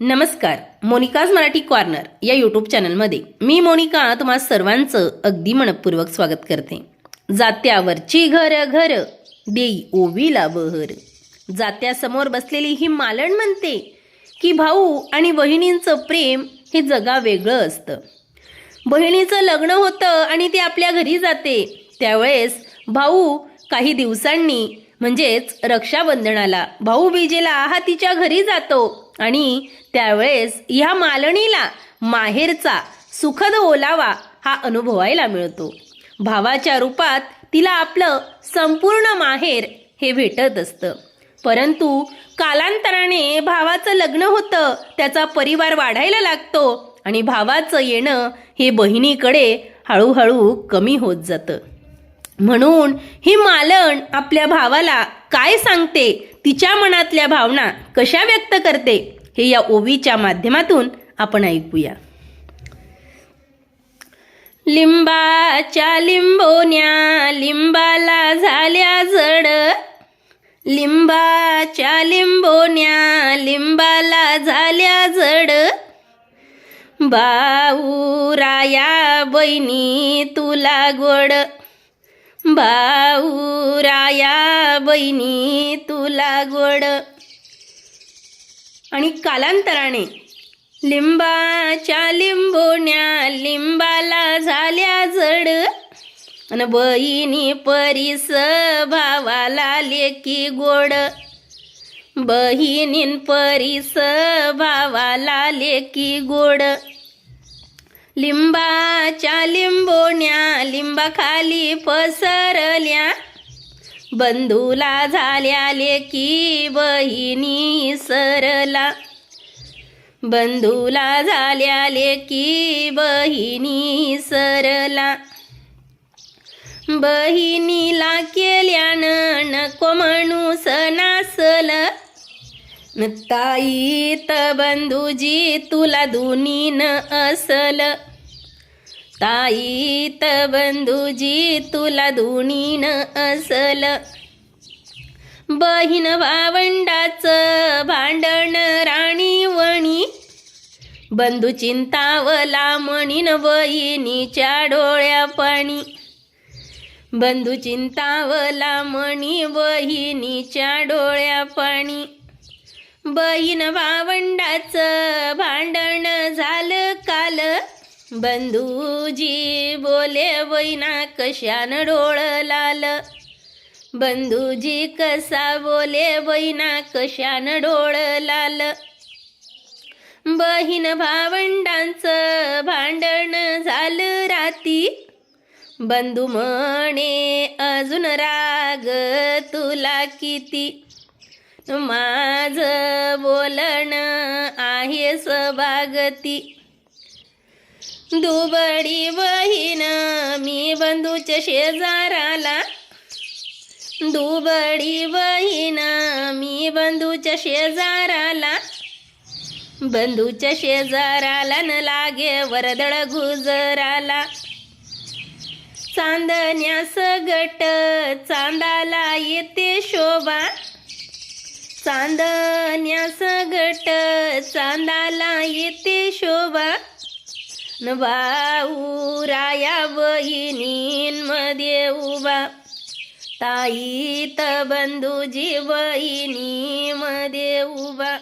नमस्कार मोनिकाज मराठी कॉर्नर या यूट्यूब चॅनलमध्ये. मी मोनिका तुम्हा सर्वांचं अगदी मनपूर्वक स्वागत करते. जात्यावरची घर घर देई ओवीला बहर. जात्यासमोर बसलेली ही मालण म्हणते की भाऊ आणि बहिणींचं प्रेम हे जगा वेगळं असतं. बहिणीचं लग्न होतं आणि ती आपल्या घरी जाते. त्यावेळेस भाऊ काही दिवसांनी म्हणजेच रक्षाबंधनाला. भाऊबीजेला हा तिच्या घरी जातो आणि त्यावेळेस ह्या मालणीला माहेरचा सुखद ओलावा हा अनुभवायला मिळतो. भावाच्या रूपात तिला आपलं संपूर्ण माहेर हे भेटत असतं. परंतु कालांतराने भावाचं लग्न होतं त्याचा परिवार वाढायला लागतो आणि भावाचं येणं हे बहिणीकडे हळूहळू कमी होत जातं. म्हणून ही मालण आपल्या भावाला काय सांगते? तिच्या मनातल्या भावना कशा व्यक्त करते? हे या ओवीच्या माध्यमातून आपण ऐकूया. लिंबाच्या लिंबोन्या लिंबाला झाल्या जड. लिंबाच्या लिंबोन्या लिंबाला झाल्या जड. बाऊराया बहिणी तुला गोड. बाऊराया बहिणी तुला गोड. आणि कालांतराने लिंबाच्या लिंबोण्या लिंबाला झाल्या जड. आणि बहिणी परीस भावाला लेकी गोड. बहिणीन परीस भावाला लेकी गोड. लिंबाच्या लिंबोण्या लिंबाखाली पसरल्या. बंधूला झाल्या लेकी बहिणी सरला. बंधूला झाल्या लेकी बहिणी सरला. बहिणीला केल्यानं नको म्हणू सणासल. ताई त बंधूजी तुला दुनीन असल. ताई त बंधूजी तुला दोन्हीन असल बहीण भावंडाचं भांडण राणी वणी बंधू चिंतावला म्हणीन बहिणीच्या डोळ्या पाणी बंधू चिंतावला म्हणी बहिणीच्या डोळ्या पाणी बहीण भावंडाचं भांडण बंधूजी बोले वैना कशान डोळ लाल? बंधूजी कसा बोले वैना कशान डोळ लाल? बहीण भावंडांचं भांडण झालं राती. बंधू म्हणे अजून राग तुला किती? माझ बोलणं आहे सभागती. दुबडी बहीण मी बंधूच्या शेजाराला. दुबडी बहीण मी बंधूच्या शेजाराला. बंधूच्या शेजाराला न लागे वरदळ गुजराला. चांदण्यास गट चांदाला येते शोभा. चांदण्यास गट चांदाला येते शोभा. न भाऊ राया बहिणींमध्ये उभा ताई त बंधूजी बहिणीमध्ये उभा